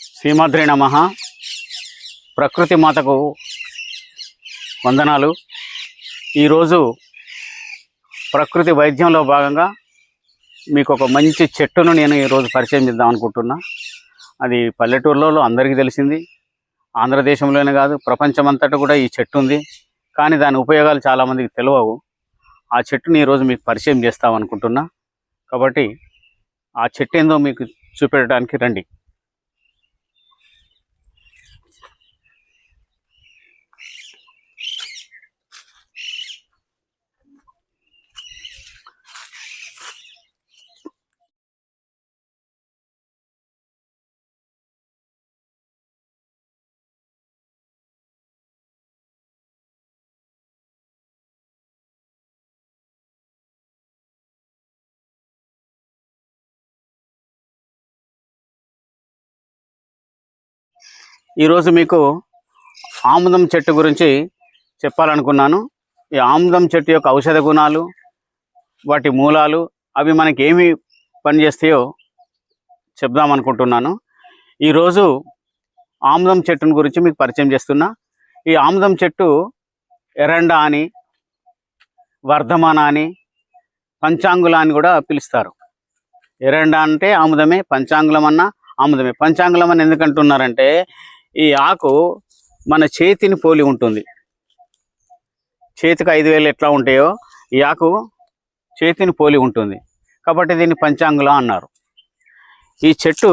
శ్రీమాద్రి నమ. ప్రకృతి మాతకు వందనాలు. ఈరోజు ప్రకృతి వైద్యంలో భాగంగా మీకు ఒక మంచి చెట్టును నేను ఈరోజు పరిచయం చేద్దాం అనుకుంటున్నా. అది పల్లెటూర్లలో అందరికీ తెలిసింది. ఆంధ్రదేశంలోనే కాదు ప్రపంచమంతటా కూడా ఈ చెట్టు ఉంది. కానీ దాని ఉపయోగాలు చాలామందికి తెలియవు ఆ చెట్టుని ఈరోజు మీకు పరిచయం చేస్తాం అనుకుంటున్నా. కాబట్టి ఆ చెట్టు ఏందో మీకు చూపెట్టడానికి రండి. ఈరోజు మీకు ఆముదం చెట్టు గురించి చెప్పాలనుకున్నాను. ఈ ఆముదం చెట్టు యొక్క ఔషధ గుణాలు వాటి మూలాలు అవి మనకి ఏమి పనిచేస్తాయో చెప్దాం అనుకుంటున్నాను. ఈరోజు ఆముదం చెట్టుని గురించి మీకు పరిచయం చేస్తున్నా. ఈ ఆముదం చెట్టు ఎరండా అని వర్ధమాన అని పంచాంగుల అని కూడా పిలుస్తారు. ఎరండ అంటే ఆముదమే పంచాంగులం అన్న ఆముదమే. పంచాంగులం అని ఎందుకంటున్నారంటే ఈ ఆకు మన చేతిని పోలి ఉంటుంది. చేతికి ఐదు వేలు ఎట్లా ఉంటాయో ఈ ఆకు చేతిని పోలి ఉంటుంది. కాబట్టి దీన్ని పంచాంగులం అన్నారు. ఈ చెట్టు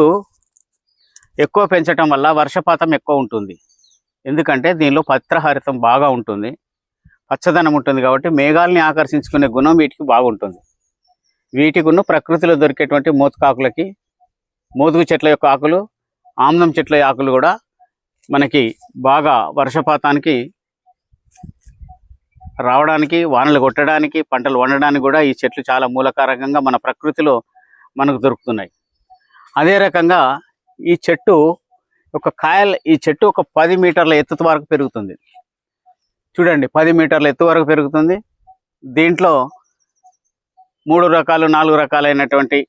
ఎక్కువ పెంచటం వల్ల వర్షపాతం ఎక్కువ ఉంటుంది. ఎందుకంటే దీనిలో పత్రహరితం బాగా ఉంటుంది. పచ్చదనం ఉంటుంది కాబట్టి మేఘాలని ఆకర్షించుకునే గుణం వీటికి బాగుంటుంది. వీటికి ఉన్న ప్రకృతిలో దొరికేటువంటి మోతుకాకులకి మోదుగు చెట్ల యొక్క ఆకులు ఆమ్లం చెట్ల ఆకులు కూడా మనకి బాగా వర్షపాతానికి రావడానికి వానలు కొట్టడానికి పంటలు వండడానికి కూడా ఈ చెట్లు చాలా మూలకారకంగా మన ప్రకృతిలో మనకు దొరుకుతున్నాయి. అదే రకంగా ఈ చెట్టు ఒక కాయల ఈ చెట్టు ఒక పది మీటర్ల ఎత్తు వరకు పెరుగుతుంది. చూడండి పది మీటర్ల ఎత్తు వరకు పెరుగుతుంది. దీంట్లో మూడు రకాలు నాలుగు రకాలైనటువంటి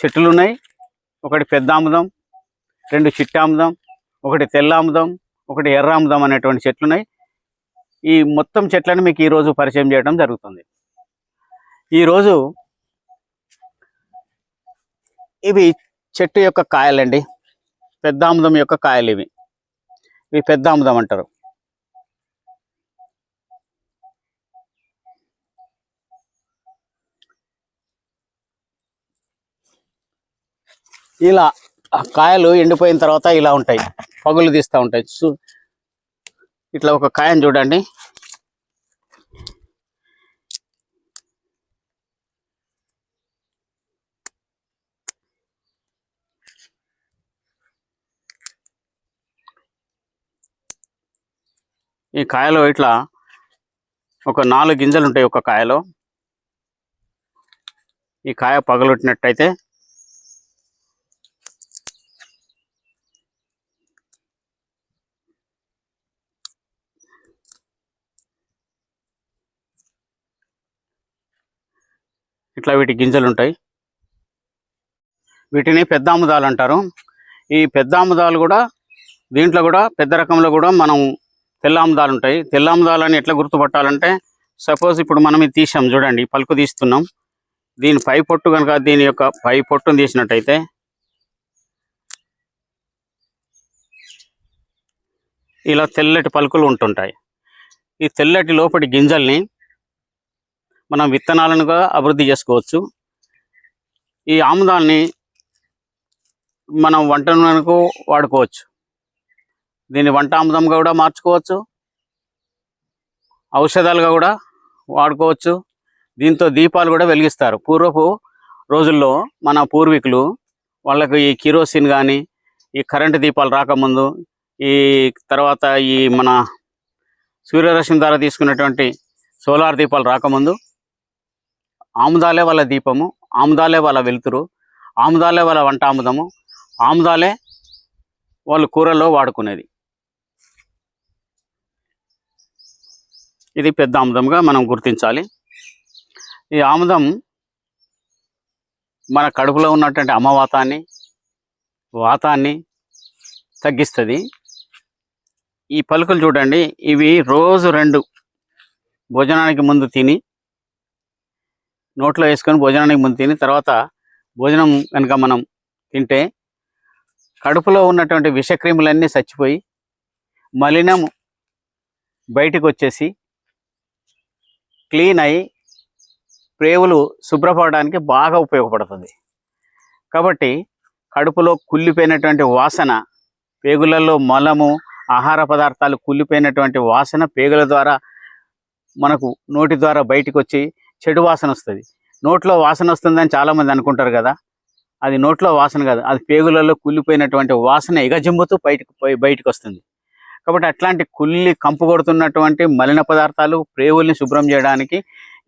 చెట్లు ఉన్నాయి ఒకటి పెద్ద ఆముదం రెండు చిట్టాముదం ఒకటి తెల్లాముదం ఒకటి ఎర్రాముదం అనేటువంటి చెట్లు ఉన్నాయి ఈ మొత్తం చెట్లను మీకు ఈరోజు పరిచయం చేయడం జరుగుతుంది. ఈరోజు ఇవి చెట్టు యొక్క కాయలండి. పెద్ద ఆముదం యొక్క కాయలు ఇవి. ఇవి పెద్ద ఆముదం అంటారు. ఇలా కాయలు ఎండిపోయిన తర్వాత ఇలా ఉంటాయి. పగులు తీస్తూ ఉంటాయి. చూ ఇట్లా ఒక కాయను చూడండి. ఈ కాయలో ఇట్లా ఒక నాలుగు గింజలు ఉంటాయి ఒక కాయలో. ఈ కాయ పగలొట్టినట్టయితే ఇట్లా వీటి గింజలు ఉంటాయి. వీటిని పెద్ద ఆముదాలు అంటారు. ఈ పెద్ద ఆముదాలు కూడా దీంట్లో కూడా పెద్ద రకంలో కూడా మనం తెల్ల ఆముదాలు ఉంటాయి. తెల్ల ఆముదాలని ఎట్లా గుర్తుపట్టాలంటే సపోజ్ ఇప్పుడు మనం ఇది తీసాం చూడండి పలుకు తీస్తున్నాం. దీని పై పొట్టు కనుక దీని యొక్క పై పొట్టును తీసినట్టయితే ఇలా తెల్లటి పలుకులు ఉంటుంటాయి. ఈ తెల్లటి లోపటి గింజల్ని మనం విత్తనాలను అభివృద్ధి చేసుకోవచ్చు. ఈ ఆముదాన్ని మనం వంట నూనెకు వాడుకోవచ్చు. దీన్ని వంట ఆముదంగా కూడా మార్చుకోవచ్చు. ఔషధాలుగా కూడా వాడుకోవచ్చు. దీంతో దీపాలు కూడా వెలిగిస్తారు. పూర్వపు రోజుల్లో మన పూర్వీకులు వాళ్ళకు ఈ కిరోసిన్ కానీ ఈ కరెంటు దీపాలు రాకముందు ఈ తర్వాత ఈ మన సూర్యరశ్మి ద్వారా తీసుకున్నటువంటి సోలార్ దీపాలు రాకముందు ఆముదాలే వాళ్ళ దీపము ఆముదాలే వాళ్ళ వెలుతురు ఆముదాలే వాళ్ళ వంట ఆముదము ఆముదాలే వాళ్ళు కూరల్లో వాడుకునేది. ఇది పెద్ద ఆముదంగా మనం గుర్తించాలి. ఈ ఆముదం మన కడుపులో ఉన్నటువంటి అమవాతాన్ని వాతాన్ని తగ్గిస్తుంది. ఈ పలుకులు చూడండి ఇవి రోజు రెండు భోజనానికి ముందు తిని నోట్లో వేసుకొని భోజనానికి ముందు తిని తర్వాత భోజనం కనుక మనం తింటే కడుపులో ఉన్నటువంటి విషక్రిములన్నీ చచ్చిపోయి మలినం బయటికి వచ్చేసి క్లీన్ అయి ప్రేవులు శుభ్రపడడానికి బాగా ఉపయోగపడుతుంది. కాబట్టి కడుపులో కుళ్ళిపోయినటువంటి వాసన పేగులలో మలము ఆహార పదార్థాలు కుళ్ళిపోయినటువంటి వాసన పేగుల ద్వారా మనకు నోటి ద్వారా బయటికి వచ్చి చెడు వాసన వస్తుంది. నోట్లో వాసన వస్తుందని చాలామంది అనుకుంటారు కదా. అది నోట్లో వాసన కాదు. అది పేగులలో కుళ్ళిపోయినటువంటి వాసన ఎగజిమ్ముతూ బయటకు పోయి బయటకు వస్తుంది కాబట్టి అట్లాంటి కుళ్ళి కంపు కొడుతున్నటువంటి మలిన పదార్థాలు ప్రేవుల్ని శుభ్రం చేయడానికి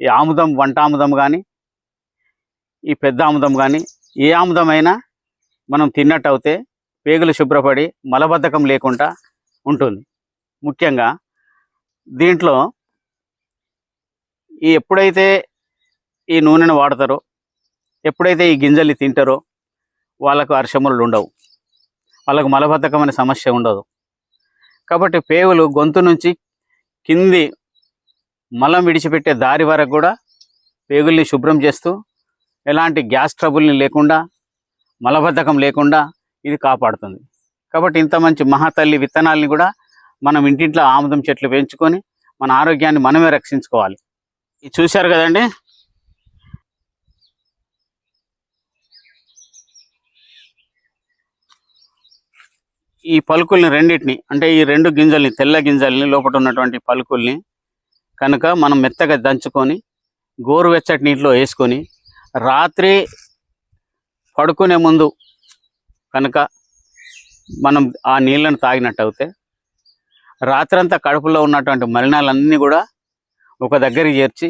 ఈ ఆముదం వంట ఆముదం కానీ ఈ పెద్ద ఆముదం కానీ ఏ ఆముదమైనా మనం తిన్నట్టు అయితే పేగులు శుభ్రపడి మలబద్ధకం లేకుండా ఉంటుంది. ముఖ్యంగా దీంట్లో ఈ ఎప్పుడైతే ఈ నూనెను వాడతారో ఎప్పుడైతే ఈ గింజలు తింటారో వాళ్ళకు అర్షములు ఉండవు. వాళ్ళకు మలబద్ధకం అనే సమస్య ఉండదు. కాబట్టి పేగులు గొంతు నుంచి కింది మలం విడిచిపెట్టే దారి వరకు కూడా పేగుల్ని శుభ్రం చేస్తూ ఎలాంటి గ్యాస్ ట్రబుల్ని లేకుండా మలబద్ధకం లేకుండా ఇది కాపాడుతుంది. కాబట్టి ఇంత మంచి మహాతల్లి విత్తనాల్ని కూడా మనం ఇంటింట్లో ఆముదం చెట్లు పెంచుకొని మన ఆరోగ్యాన్ని మనమే రక్షించుకోవాలి. ఇది చూశారు కదండి? ఈ పలుకుల్ని రెండింటిని అంటే ఈ రెండు గింజల్ని తెల్ల గింజల్ని లోపల ఉన్నటువంటి పలుకుల్ని కనుక మనం మెత్తగా దంచుకొని గోరువెచ్చటి నీటిలో వేసుకొని రాత్రి పడుకునే ముందు కనుక మనం ఆ నీళ్ళను తాగినట్టు అయితే రాత్రంతా కడుపులో ఉన్నటువంటి మలినాలన్నీ కూడా ఒక దగ్గరికి చేర్చి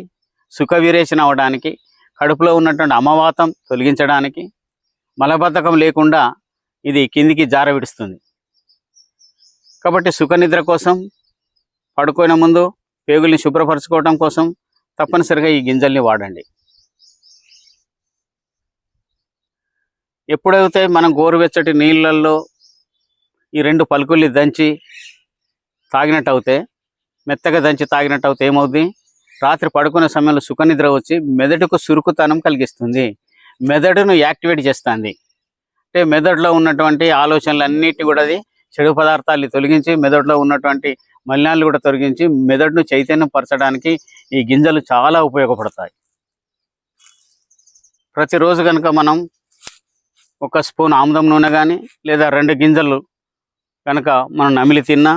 సుఖ విరేచన అవ్వడానికి కడుపులో ఉన్నటువంటి అమవాతం తొలగించడానికి మలబద్ధకం లేకుండా ఇది కిందికి జార విడుస్తుంది. కాబట్టి సుఖ నిద్ర కోసం పడుకునే ముందు పేగుల్ని శుభ్రపరచుకోవడం కోసం తప్పనిసరిగా ఈ గింజల్ని వాడండి. ఎప్పుడైతే మనం గోరువెచ్చటి నీళ్ళల్లో ఈ రెండు పలుకుల్ని దంచి తాగినట్టు అవుతే మెత్తగా దంచి తాగినట్టు అవుతే ఏమవుద్ది? రాత్రి పడుకునే సమయంలో సుఖనిద్ర వచ్చి మెదడుకు సురుకుతనం కలిగిస్తుంది. మెదడును యాక్టివేట్ చేస్తుంది. అంటే మెదడులో ఉన్నటువంటి ఆలోచనలన్నిటి కూడా అది చెడు పదార్థాలు తొలగించి మెదడులో ఉన్నటువంటి మలినాలు కూడా తొలగించి మెదడును చైతన్యం పరచడానికి ఈ గింజలు చాలా ఉపయోగపడతాయి. ప్రతిరోజు కనుక మనం ఒక స్పూన్ ఆముదం నూనె కానీ లేదా రెండు గింజలు కనుక మనం నమిలి తిన్నా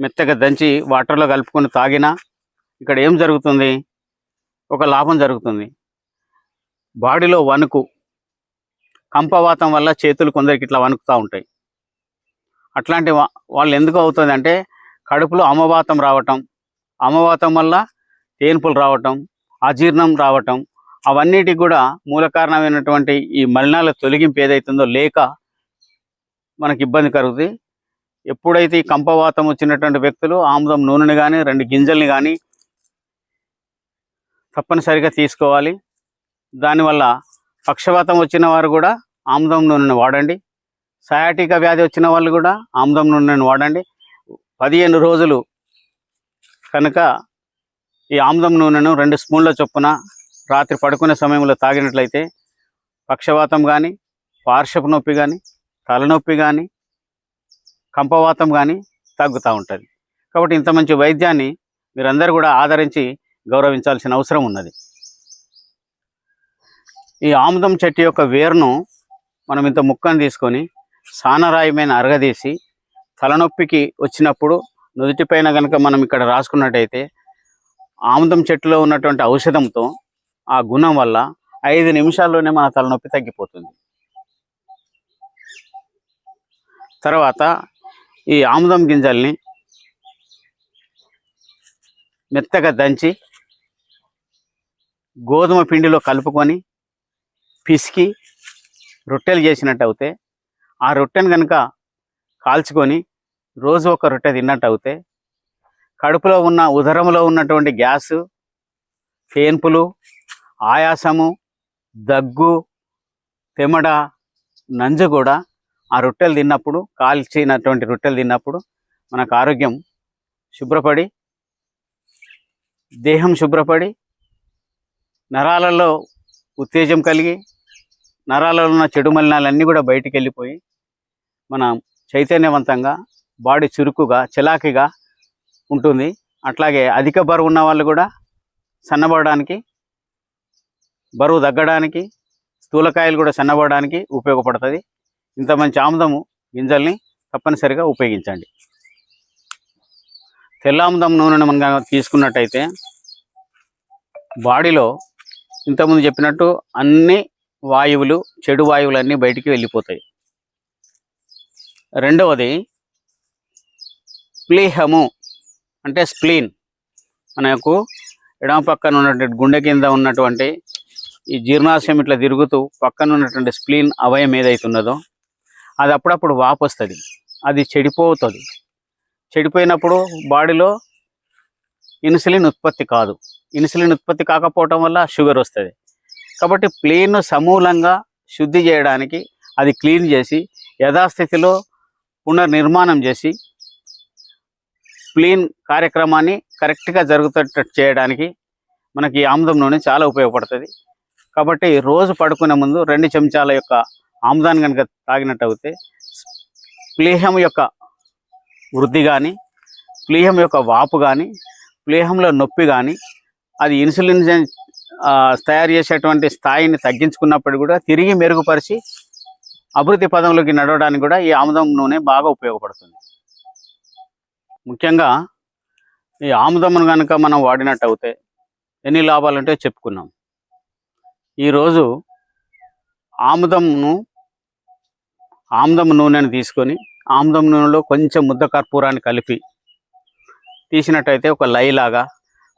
మెత్తగా దంచి వాటర్లో కలుపుకొని తాగినా ఇక్కడ ఏం జరుగుతుంది? ఒక లాభం జరుగుతుంది. బాడీలో వణుకు. కంపవాతం వల్ల చేతులు కొందరికి ఇట్లా వణుకుతూ ఉంటాయి. అట్లాంటి వా- వాళ్ళు ఎందుకు అవుతుంది అంటే కడుపులో అమవాతం రావటం. అమవాతం వల్ల తేన్పులు రావటం అజీర్ణం రావటం. అవన్నిటికి కూడా మూల కారణమైనటువంటి ఈ మలినాల తొలగింపు ఏదైతుందో లేక మనకి ఇబ్బంది కలుగుతుంది ఎప్పుడైతే ఈ కంపవాతం వచ్చినటువంటి వ్యక్తులు ఆముదం నూనెని కానీ రెండు గింజల్ని కానీ తప్పనిసరిగా తీసుకోవాలి. దానివల్ల పక్షవాతం వచ్చిన వారు కూడా ఆముదం నూనెను వాడండి. సయాటిక వ్యాధి వచ్చిన వాళ్ళు కూడా ఆముదం నూనెను వాడండి. పదిహేను రోజులు కనుక ఈ ఆముదం నూనెను రెండు స్పూన్ల చొప్పున రాత్రి పడుకునే సమయంలో తాగినట్లయితే పక్షవాతం కానీ పార్శ్వపు నొప్పి కానీ తలనొప్పి కానీ కంపవాతం కానీ తగ్గుతూ ఉంటుంది. కాబట్టి ఇంత మంచి వైద్యాన్ని మీరందరూ కూడా ఆదరించి గౌరవించాల్సిన అవసరం ఉన్నది. ఈ ఆముదం చెట్టు యొక్క వేరును మనం ఇంత ముక్కను తీసుకొని సానరాయమైన అరగదీసి తలనొప్పికి వచ్చినప్పుడు నుదుటిపైన కనుక మనం ఇక్కడ రాసుకున్నట్టయితే ఆముదం చెట్టులో ఉన్నటువంటి ఔషధంతో ఆ గుణం వల్ల ఐదు నిమిషాల్లోనే మన తలనొప్పి తగ్గిపోతుంది. తర్వాత ఈ ఆముదం గింజల్ని మెత్తగా దంచి గోధుమ పిండిలో కలుపుకొని పిసికి రొట్టెలు చేసినట్టు అవుతే ఆ రొట్టెను కనుక కాల్చుకొని రోజు ఒక రొట్టె తిన్నట్టు అవుతే కడుపులో ఉన్న ఉదరంలో ఉన్నటువంటి గ్యాసు ఫేన్పులు ఆయాసము దగ్గు తెమడ నంజు కూడా ఆ రొట్టెలు తిన్నప్పుడు కాల్చినటువంటి రొట్టెలు తిన్నప్పుడు మనకు ఆరోగ్యం శుభ్రపడి దేహం శుభ్రపడి నరాలలో ఉత్తేజం కలిగి నరాలలో ఉన్న చెడు మలినాలన్నీ కూడా బయటికి వెళ్ళిపోయి మనం చైతన్యవంతంగా బాడీ చురుకుగా చలాకిగా ఉంటుంది. అట్లాగే అధిక బరువు ఉన్న వాళ్ళు కూడా సన్నబడడానికి బరువు తగ్గడానికి స్థూలకాయలు కూడా సన్నబడడానికి ఉపయోగపడుతుంది. ఇంత మంచి ఆముదము గింజల్ని తప్పనిసరిగా ఉపయోగించండి. తెల్ల ఆముదం నూనెను మనం తీసుకున్నట్టయితే బాడీలో ఇంతకుముందు చెప్పినట్టు అన్ని వాయువులు చెడు వాయువులు అన్నీ బయటికి వెళ్ళిపోతాయి. రెండవది ప్లీహము అంటే స్ప్లీన్. మనకు ఎడమ పక్కన ఉన్నటువంటి గుండె కింద ఉన్నటువంటి ఈ జీర్ణాశయం ఇట్లా తిరుగుతూ పక్కన ఉన్నటువంటి స్ప్లీన్ అవయం ఏదైతున్నదో అది అప్పుడప్పుడు వాపు వస్తుంది అది చెడిపోతుంది. చెడిపోయినప్పుడు బాడీలో ఇన్సులిన్ ఉత్పత్తి కాదు. ఇన్సులిన్ ఉత్పత్తి కాకపోవటం వల్ల షుగర్ వస్తుంది. కాబట్టి ప్లేన్ సమూలంగా శుద్ధి చేయడానికి అది క్లీన్ చేసి యథాస్థితిలో పునర్నిర్మాణం చేసి ప్లేన్ కార్యక్రమాన్ని కరెక్ట్గా జరుగుతున్నట్టు చేయడానికి మనకి ఈ ఆముదం నూనె చాలా ఉపయోగపడుతుంది. కాబట్టి రోజు పడుకునే ముందు రెండు చెంచాల యొక్క ఆముదాన్ని కనుక తాగినట్టు అయితే ప్లేహం యొక్క వృద్ధి కానీ ప్లేహం యొక్క వాపు కానీ ప్లేహంలో నొప్పి కానీ అది ఇన్సులిన్ తయారు చేసేటువంటి స్థాయిని తగ్గించుకున్నప్పుడు కూడా తిరిగి మెరుగుపరిచి అభివృద్ధి పదంలోకి నడవడానికి కూడా ఈ ఆముదం నూనె బాగా ఉపయోగపడుతుంది. ముఖ్యంగా ఈ ఆముదమును కనుక మనం వాడినట్టు అయితే ఎన్ని లాభాలు అంటే చెప్పుకున్నాం ఈరోజు ఆముదంను ఆముదం నూనెను తీసుకొని ఆముదం నూనెలో కొంచెం ముద్ద కర్పూరాన్ని కలిపి తీసినట్టయితే ఒక లైలాగా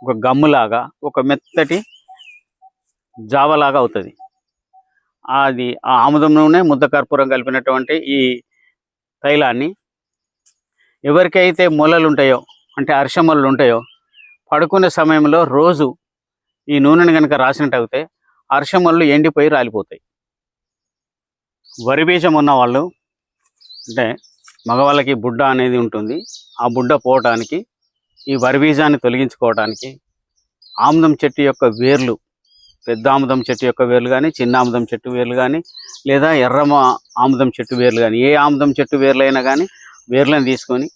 ఒక గమ్ములాగా ఒక మెత్తటి జావలాగా అవుతుంది. అది ఆ ఆముదం నూనె ముద్ద కర్పూరం కలిపినటువంటి ఈ తైలాన్ని ఎవరికైతే మొలలు ఉంటాయో అంటే అర్షమొలలు ఉంటాయో పడుకునే సమయంలో రోజు ఈ నూనెను కనుక రాసినట్టు అయితే అర్షమొలలు ఎండిపోయి రాలిపోతాయి. వరి బీజం ఉన్న వాళ్ళు అంటే మగవాళ్ళకి బుడ్డ అనేది ఉంటుంది. ఆ బుడ్డ పోవటానికి ఈ వరి బీజాన్ని తొలగించుకోవడానికి ఆముదం చెట్టు యొక్క వేర్లు పెద్ద ఆముదం చెట్టు యొక్క వేర్లు కానీ చిన్న ఆముదం చెట్టు వేర్లు కానీ లేదా ఎర్రమ ఆముదం చెట్టు వేర్లు కానీ ఏ ఆముదం చెట్టు వేర్లైనా కానీ వేర్లను తీసుకొని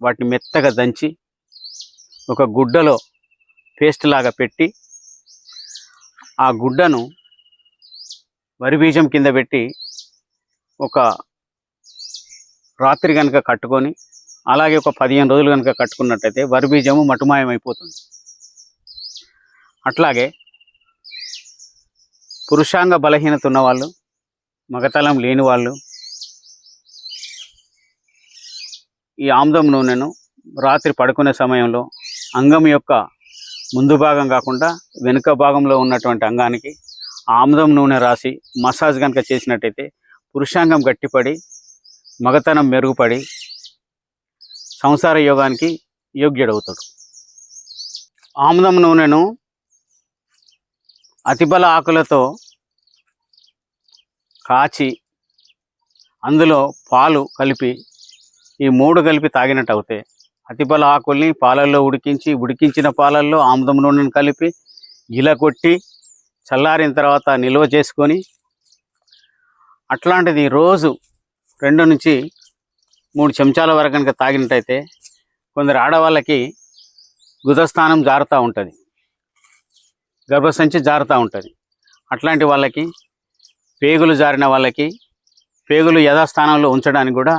వాటిని మెత్తగా దంచి ఒక గుడ్డలో పేస్ట్ లాగా పెట్టి ఆ గుడ్డను వరి బీజం కింద పెట్టి ఒక రాత్రి కనుక కట్టుకొని అలాగే ఒక పదిహేను రోజులు కనుక కట్టుకున్నట్టయితే వరి బీజము మటుమాయమైపోతుంది. అయిపోతుంది అట్లాగే పురుషాంగ బలహీనత ఉన్నవాళ్ళు మగతలం లేని వాళ్ళు ఈ ఆముదం నూనెను రాత్రి పడుకునే సమయంలో అంగం యొక్క ముందు భాగం కాకుండా వెనుక భాగంలో ఉన్నటువంటి అంగానికి ఆముదం నూనె రాసి మసాజ్ కనుక చేసినట్టయితే పురుషాంగం గట్టిపడి మగతనం మెరుగుపడి సంసార యోగానికి యోగ్యుడవుతాడు. ఆముదం నూనెను అతిబల ఆకులతో కాచి అందులో పాలు కలిపి ఈ మూడు కలిపి తాగినట్టు అవుతాయి అతిబల ఆకుల్ని పాలల్లో ఉడికించి ఉడికించిన పాలల్లో ఆముదం నూనెను కలిపి గిల కొట్టి చల్లారిన తర్వాత నిల్వ చేసుకొని అట్లాంటిది రోజు రెండు నుంచి మూడు చెంచాల వరకు కనుక తాగినట్టయితే కొందరు ఆడవాళ్ళకి గుదస్థానం జారుతూ ఉంటుంది. గర్భసంచి జారుతూ ఉంటుంది. అట్లాంటి వాళ్ళకి పేగులు జారిన వాళ్ళకి పేగులు యథాస్థానంలో ఉంచడానికి కూడా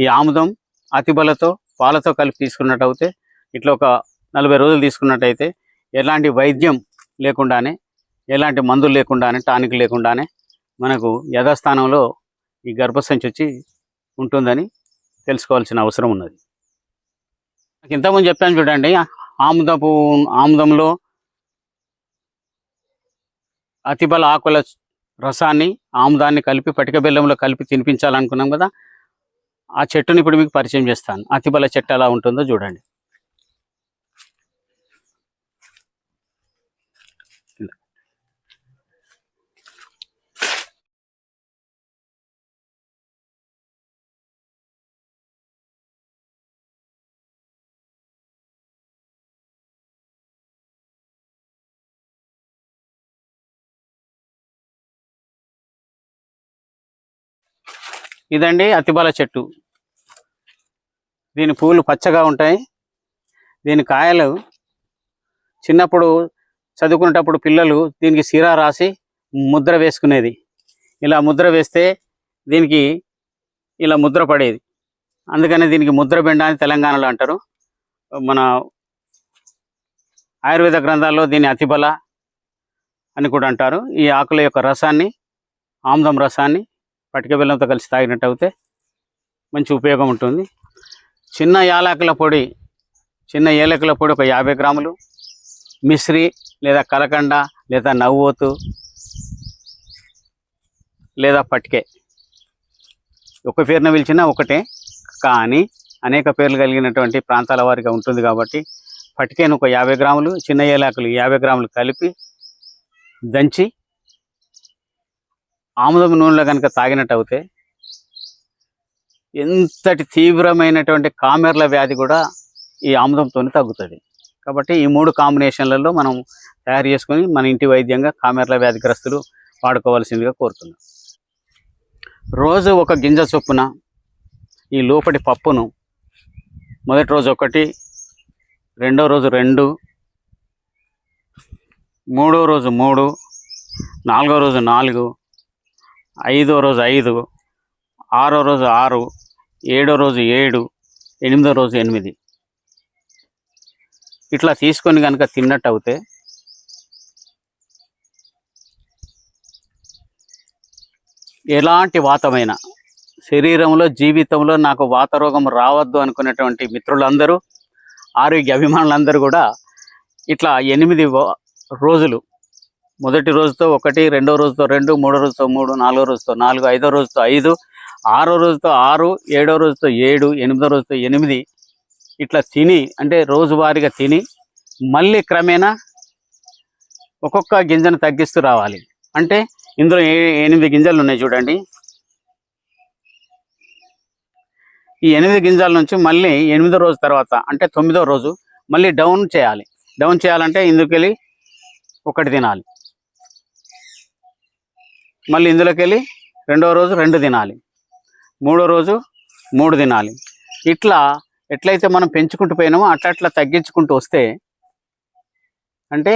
ఈ ఆముదం అతిబలతో పాలతో కలిపి తీసుకున్నట్టయితే ఇట్లా ఒక నలభై రోజులు తీసుకున్నట్టయితే ఎలాంటి వైద్యం లేకుండానే ఎలాంటి మందులు లేకుండానే టానిక్ లేకుండానే మనకు యథాస్థానంలో ఈ గర్భసంచి వచ్చి ఉంటుందని తెలుసుకోవాల్సిన అవసరం ఉన్నది. నాకు ఇంతకుముందు చెప్పాను చూడండి ఆముదపు ఆముదంలో అతిబల ఆకుల రసాన్ని ఆముదాన్ని కలిపి పటిక బెల్లంలో కలిపి తినిపించాలనుకున్నాం కదా ఆ చెట్టుని ఇప్పుడు మీకు పరిచయం చేస్తాను. అతిబల చెట్టు ఎలా ఉంటుందో చూడండి. ఇదండి అతిబల చెట్టు. దీని పూలు పచ్చగా ఉంటాయి. దీని కాయలు చిన్నప్పుడు చదువుకునేటప్పుడు పిల్లలు దీనికి సీరా రాసి ముద్ర వేసుకునేది. ఇలా ముద్ర వేస్తే దీనికి ఇలా ముద్ర పడేది. అందుకని దీనికి ముద్ర బెండ అని తెలంగాణలో అంటారు. మన ఆయుర్వేద గ్రంథాల్లో దీన్ని అతిబల అని కూడా అంటారు. ఈ ఆకుల యొక్క రసాన్ని ఆముదం రసాన్ని పటిక బెల్లంతో కలిసి తాగినట్టు అయితే మంచి ఉపయోగం ఉంటుంది. చిన్న యాలకుల పొడి చిన్న ఏలకుల పొడి ఒక యాభై గ్రాములు. మిశ్రి లేదా కలకండ లేదా నవ్వోతు లేదా పటికే. ఒక పేరున పిలిచినా ఒకటే. కానీ అనేక పేర్లు కలిగినటువంటి ప్రాంతాల వారిగా ఉంటుంది కాబట్టి పటికేను ఒక యాభై గ్రాములు చిన్న ఏలాకులు యాభై గ్రాములు కలిపి దంచి ఆముదం నూనెలో కనుక తాగినట్టు అవుతే ఎంతటి తీవ్రమైనటువంటి కామెర్ల వ్యాధి కూడా ఈ ఆముదంతో తగ్గుతుంది. కాబట్టి ఈ మూడు కాంబినేషన్లలో మనం తయారు చేసుకొని మన ఇంటి వైద్యంగా కామెర్ల వ్యాధిగ్రస్తులు వాడుకోవాల్సిందిగా కోరుతున్నాం. రోజు ఒక గింజ చొప్పున ఈ లోపటి పప్పును మొదటి రోజు ఒకటి రెండో రోజు రెండు మూడో రోజు మూడు నాలుగో రోజు నాలుగు ఐదో రోజు ఐదు ఆరో రోజు ఆరు ఏడో రోజు ఏడు ఎనిమిదో రోజు ఎనిమిది. ఇట్లా తీసుకొని కనుక తిన్నట్టు అవుతే ఎలాంటి వాతమైన శరీరంలో జీవితంలో నాకు వాతరోగం రావద్దు అనుకునేటువంటి మిత్రులందరూ ఆరోగ్య అభిమానులందరూ కూడా ఇట్లా ఎనిమిది రోజులు మొదటి రోజుతో ఒకటి రెండో రోజుతో రెండు మూడో రోజుతో మూడు నాలుగో రోజుతో నాలుగు ఐదో రోజుతో ఐదు ఆరో రోజుతో ఆరు ఏడో రోజుతో ఏడు ఎనిమిదో రోజుతో ఎనిమిది. ఇట్లా తిని అంటే రోజువారీగా తిని మళ్ళీ క్రమేణా ఒక్కొక్క గింజను తగ్గిస్తూ రావాలి. అంటే ఇందులో ఏ- ఎనిమిది గింజలు ఉన్నాయి చూడండి. ఈ ఎనిమిది గింజల నుంచి మళ్ళీ ఎనిమిదో రోజు తర్వాత అంటే తొమ్మిదో రోజు మళ్ళీ డౌన్ చేయాలి. డౌన్ చేయాలంటే ఇందుకెళ్ళి ఒకటి తినాలి. మళ్ళీ ఇందులోకి వెళ్ళి రెండో రోజు రెండు తినాలి మూడో రోజు మూడు తినాలి ఇట్లా ఎట్లయితే మనం పెంచుకుంటూ పోయినామో అట్లా అట్లా తగ్గించుకుంటూ వస్తే అంటే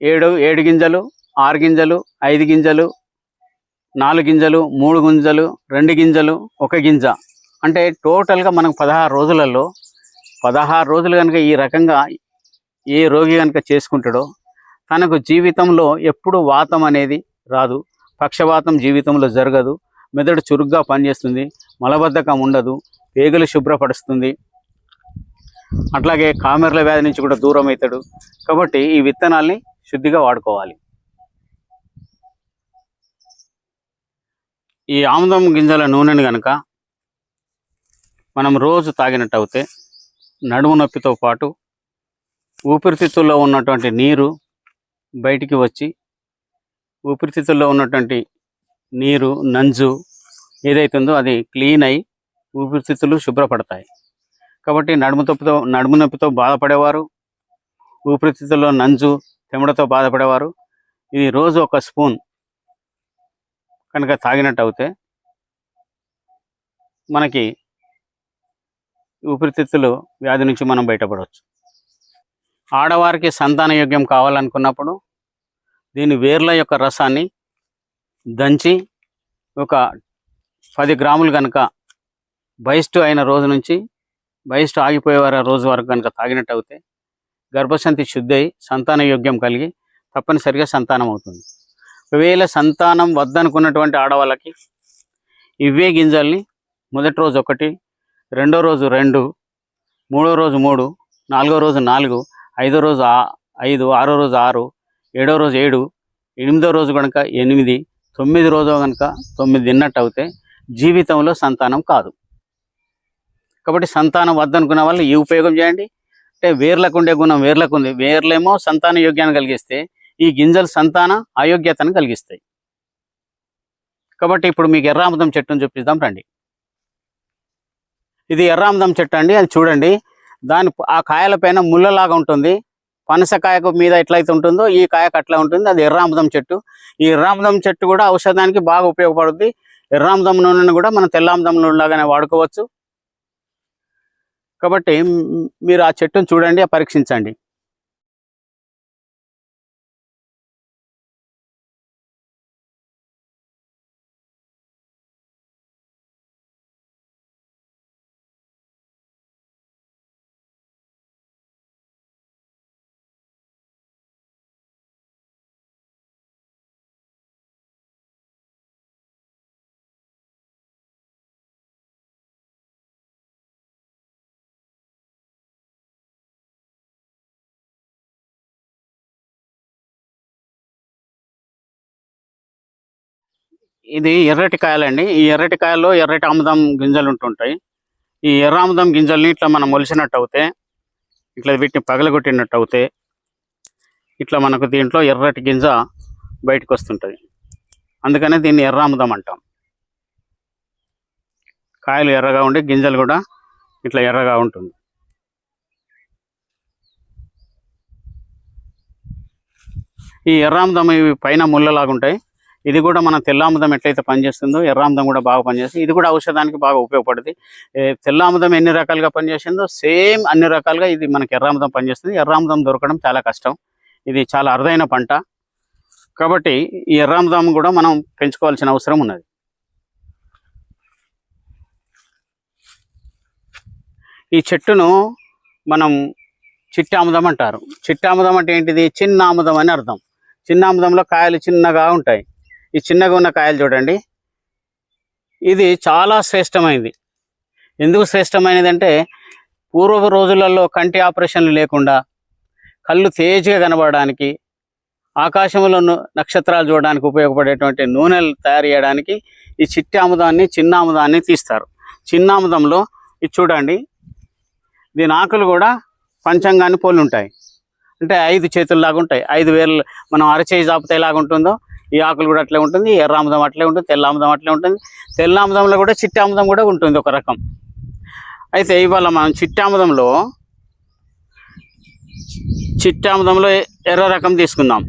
ఏడు ఏడు గింజలు ఆరు గింజలు ఐదు గింజలు నాలుగు గింజలు మూడు గింజలు రెండు గింజలు ఒక గింజ. అంటే టోటల్గా మనకు పదహారు రోజులలో పదహారు రోజులు కనుక ఈ రకంగా ఏ రోగి కనుక చేసుకుంటాడో తనకు జీవితంలో ఎప్పుడు వాతం అనేది రాదు. పక్షవాతం జీవితంలో జరగదు. మెదడు చురుగ్గా పనిచేస్తుంది. మలబద్ధకం ఉండదు. పేగులు శుభ్రపరుస్తుంది. అట్లాగే కామెర్ల వ్యాధి నుంచి కూడా దూరం అవుతాడు. కాబట్టి ఈ విత్తనాల్ని శుద్ధిగా వాడుకోవాలి. ఈ ఆముదం గింజల నూనెని కనుక మనం రోజు తాగినట్టు అవుతే నడుము నొప్పితో పాటు ఊపిరితిత్తుల్లో ఉన్నటువంటి నీరు బయటికి వచ్చి ఊపిరితిత్తుల్లో ఉన్నటువంటి నీరు నంజు ఏదైతుందో అది క్లీన్ అయి ఊపిరితిత్తులు శుభ్రపడతాయి. కాబట్టి నడుము తొప్పితో నడుము నొప్పితో బాధపడేవారు ఊపిరితిత్తుల్లో నంజు తెమ్మడతో బాధపడేవారు ఇది రోజు ఒక స్పూన్ కనుక తాగినట్టు అవుతే మనకి ఊపిరితిత్తులు వ్యాధి నుంచి మనం బయటపడవచ్చు. ఆడవారికి సంతాన యోగ్యం కావాలనుకున్నప్పుడు దీని వేర్ల యొక్క రసాన్ని దంచి ఒక పది గ్రాములు కనుక బయస్టు అయిన రోజు నుంచి బయస్టు ఆగిపోయేవారు రోజు వరకు కనుక తాగినట్టు అయితే గర్భసంతి శుద్ధి అయి సంతాన యోగ్యం కలిగి తప్పనిసరిగా సంతానం అవుతుంది. ఒకవేళ సంతానం వద్దనుకున్నటువంటి ఆడవాళ్ళకి ఇవే గింజల్ని మొదటి రోజు ఒకటి రెండో రోజు రెండు మూడో రోజు మూడు నాలుగో రోజు నాలుగు ఐదో రోజు ఐదు ఆరో రోజు ఆరు ఏడో రోజు ఏడు ఎనిమిదో రోజు కనుక ఎనిమిది తొమ్మిది రోజు కనుక తొమ్మిది తిన్నట్టు అవుతే జీవితంలో సంతానం కాదు. కాబట్టి సంతానం వద్దనుకున్న వాళ్ళు ఈ ఉపయోగం చేయండి. అంటే వేర్లకు ఉండే గుణం వేర్లకు ఉంది. వేర్లేమో సంతాన యోగ్యాన్ని కలిగిస్తే ఈ గింజలు సంతాన అయోగ్యతను కలిగిస్తాయి. కాబట్టి ఇప్పుడు మీకు ఎర్రామదం చెట్టును చూపిద్దాం రండి. ఇది ఎర్రామదం చెట్టు అండి. అది చూడండి. దాని ఆ కాయల పైన ముళ్ళలాగా ఉంటుంది. పనసకాయకు మీద ఎట్లయితే ఉంటుందో ఈ కాయకు అట్లా ఉంటుంది. అది ఎర్రామదం చెట్టు. ఈ ఎర్రామదం చెట్టు కూడా ఔషధానికి బాగా ఉపయోగపడుతుంది ఎర్రామదం నూనెను కూడా మనం తెల్లామదం నూనె లాగానే వాడుకోవచ్చు. కాబట్టి మీరు ఆ చెట్టును చూడండి పరీక్షించండి. ఇది ఎర్రటి కాయలండి. ఈ ఎర్రటి కాయల్లో ఎర్రటి ఆముదం గింజలు ఉంటుంటాయి. ఈ ఎర్ర ఆముదం గింజల్ని ఇట్లా మనం మొలిచినట్టు అవుతే ఇట్లా వీటిని పగలగొట్టినట్టు అవుతే ఇట్లా మనకు దీంట్లో ఎర్రటి గింజ బయటకు వస్తుంటుంది అందుకనే దీన్ని ఎర్ర ఆముదం అంటాం. కాయలు ఎర్రగా ఉండి గింజలు కూడా ఇట్లా ఎర్రగా ఉంటుంది. ఈ ఎర్రామదం ఇవి పైన ముళ్ళలాగుంటాయి. ఇది కూడా మన తెల్లాముదం ఎట్లయితే పనిచేస్తుందో ఎర్రాముదం కూడా బాగా పనిచేస్తుంది. ఇది కూడా ఔషధానికి బాగా ఉపయోగపడుతుంది. ఏ, తెల్లాముదం ఎన్ని రకాలుగా పనిచేసిందో సేమ్ అన్ని రకాలుగా ఇది మనకి ఎర్రాముదం పనిచేస్తుంది. ఎర్రాముదం దొరకడం చాలా కష్టం. ఇది చాలా అరుదైన పంట. కాబట్టి ఈ ఎర్రాముదం కూడా మనం పెంచుకోవాల్సిన అవసరం ఉన్నది. ఈ చెట్టును మనం చిట్టాముదం అంటారు. చిట్టాముదం అంటే ఏంటిది? చిన్న ఆముదం అని అర్థం. చిన్న ఆముదంలో కాయలు చిన్నగా ఉంటాయి. ఈ చిన్నగా ఉన్న కాయలు చూడండి. ఇది చాలా శ్రేష్టమైనది ఎందుకు శ్రేష్టమైనది అంటే పూర్వపు రోజులలో కంటి ఆపరేషన్లు లేకుండా కళ్ళు తేజగా కనబడడానికి ఆకాశంలో నక్షత్రాలు చూడడానికి ఉపయోగపడేటువంటి నూనెలు తయారు చేయడానికి ఈ చిట్టి ఆముదాన్ని చిన్న ఆముదాన్ని తీస్తారు. చిన్న ఆముదంలో ఇది చూడండి. దీని ఆకులు కూడా పంచంగాన్ని పోలి ఉంటాయి అంటే ఐదు చేతుల్లాగా ఉంటాయి. ఐదు వేలు మనం అరచేయి చాపితే ఉంటుందో ఈ ఆకులు కూడా అట్లే ఉంటుంది ఎర్రాముదం అట్లే ఉంటుంది తెల్ల ఆముదం అట్లే ఉంటుంది. తెల్ల ఆముదంలో కూడా చిట్టాముదం కూడా ఉంటుంది ఒక రకం. అయితే ఇవాళ మనం చిట్టాముదంలో చిట్టాముదంలో ఎర్ర రకం తీసుకుందాం.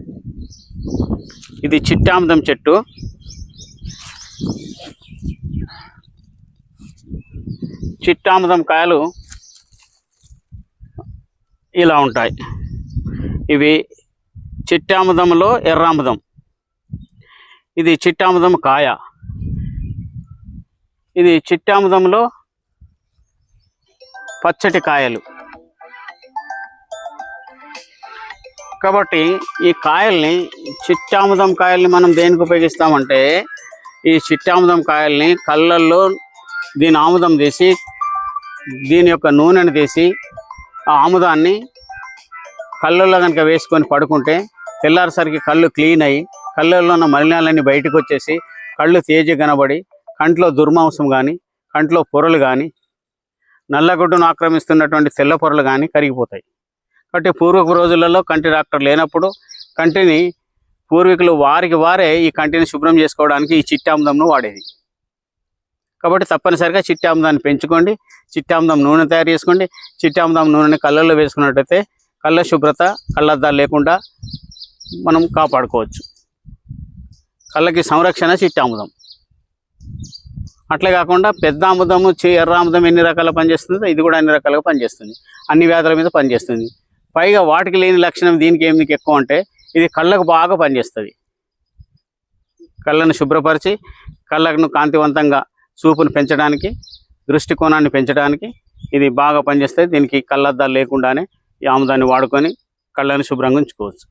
ఇది చిట్టాముదం చెట్టు. చిట్టాముదం కాయలు ఇలా ఉంటాయి. ఇవి చిట్టాముదంలో ఎర్రాముదం ఇది చిట్టాముదం కాయ. ఇది చిట్టాముదంలో పచ్చటి కాయలు. కాబట్టి ఈ కాయల్ని చిట్టాముదం కాయల్ని మనం దేనికి ఉపయోగిస్తామంటే ఈ చిట్టాముదం కాయల్ని కళ్ళల్లో దీని ఆముదం తీసి దీని యొక్క నూనెను తీసి ఆ ఆముదాన్ని కళ్ళల్లో కనుక వేసుకొని పడుకుంటే తెల్లారిసరికి కళ్ళు క్లీన్ అయ్యి కళ్ళల్లో ఉన్న మలినాలన్నీ బయటకు వచ్చేసి కళ్ళు తేజ కనబడి కంట్లో దుర్మాంసం కానీ కంట్లో పొరలు కానీ నల్లగొడ్డును ఆక్రమిస్తున్నటువంటి తెల్ల పొరలు కానీ కరిగిపోతాయి. కాబట్టి పూర్వపు రోజులలో కంటి డాక్టర్ లేనప్పుడు కంటిని పూర్వీకులు వారికి వారే ఈ కంటిని శుభ్రం చేసుకోవడానికి ఈ చిట్టాముదంను వాడేది. కాబట్టి తప్పనిసరిగా చిట్టాముదాన్ని పెంచుకోండి చిట్టాముదం నూనె తయారు చేసుకోండి చిట్టాముదం నూనెని కళ్ళల్లో వేసుకున్నట్టయితే కళ్ళ శుభ్రత కళ్ళద్దాలు లేకుండా మనం కాపాడుకోవచ్చు. కళ్ళకి సంరక్షణ చిట్టాముదం. అట్లే కాకుండా పెద్ద ఆముదము చి ఎర్ర ఆముదం ఎన్ని రకాల పనిచేస్తుందో ఇది కూడా అన్ని రకాలుగా పనిచేస్తుంది. అన్ని వ్యాధుల మీద పనిచేస్తుంది. పైగా వాటికి లేని లక్షణం దీనికి ఏమి ఎక్కువ అంటే ఇది కళ్ళకు బాగా పనిచేస్తుంది. కళ్ళను శుభ్రపరిచి కళ్ళను కాంతివంతంగా చూపును పెంచడానికి దృష్టికోణాన్ని పెంచడానికి ఇది బాగా పనిచేస్తుంది. దీనికి కళ్ళద్దాలు లేకుండానే ఈ ఆముదాన్ని వాడుకొని కళ్ళను శుభ్రంగా ఉంచుకోవచ్చు.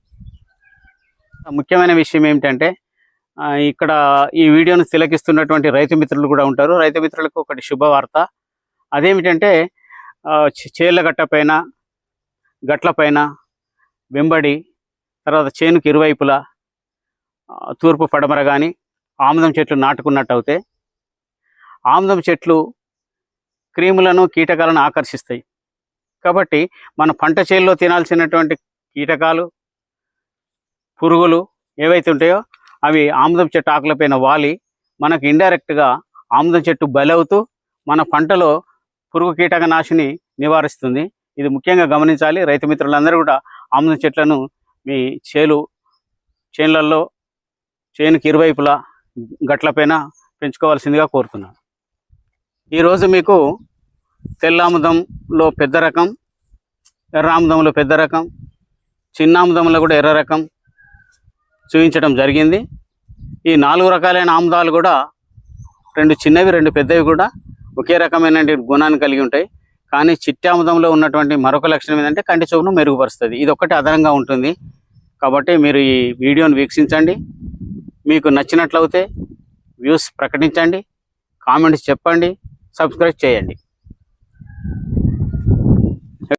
ముఖ్యమైన విషయం ఏమిటంటే ఇక్కడ ఈ వీడియోను తిలకిస్తున్నటువంటి రైతు మిత్రులు కూడా ఉంటారు. రైతు మిత్రులకు ఒకటి శుభవార్త. అదేమిటంటే చేళ్ళగట్ట పైన గట్ల పైన వెంబడి తర్వాత చేనుకి ఇరువైపులా తూర్పు పడమర కానీ ఆముదం చెట్లు నాటుకున్నట్టు అవుతే ఆముదం చెట్లు క్రీములను కీటకాలను ఆకర్షిస్తాయి. కాబట్టి మన పంట చేల్లో తినాల్సినటువంటి కీటకాలు పురుగులు ఏవైతే ఉంటాయో అవి ఆముదం చెట్టు ఆకులపైన వాలి మనకు ఇండైరెక్ట్గా ఆముదం చెట్టు బలవుతూ మన పంటలో పురుగు కీటక నాశిని నివారిస్తుంది. ఇది ముఖ్యంగా గమనించాలి. రైతు మిత్రులందరూ కూడా ఆముదం చెట్లను మీ చేలు చేనులలో చేనుకి ఇరువైపులా గట్లపైన పెంచుకోవాల్సిందిగా కోరుతున్నాను. ఈరోజు మీకు తెల్లాముదంలో పెద్ద రకం ఎర్రాముదంలో పెద్ద రకం చిన్నాముదంలో కూడా ఎర్ర రకం చూపించడం జరిగింది. ఈ నాలుగు రకాలైన ఆముదాలు కూడా రెండు చిన్నవి రెండు పెద్దవి కూడా ఒకే రకమైన గుణాన్ని కలిగి ఉంటాయి. కానీ చిట్టాముదంలో ఉన్నటువంటి మరొక లక్షణం ఏంటంటే కంటి చూపును మెరుగుపరుస్తుంది. ఇది ఒకటి అదనంగా ఉంటుంది. కాబట్టి మీరు ఈ వీడియోను వీక్షించండి. మీకు నచ్చినట్లయితే వ్యూస్ ప్రకటించండి. కామెంట్స్ చెప్పండి. సబ్స్క్రైబ్ చేయండి.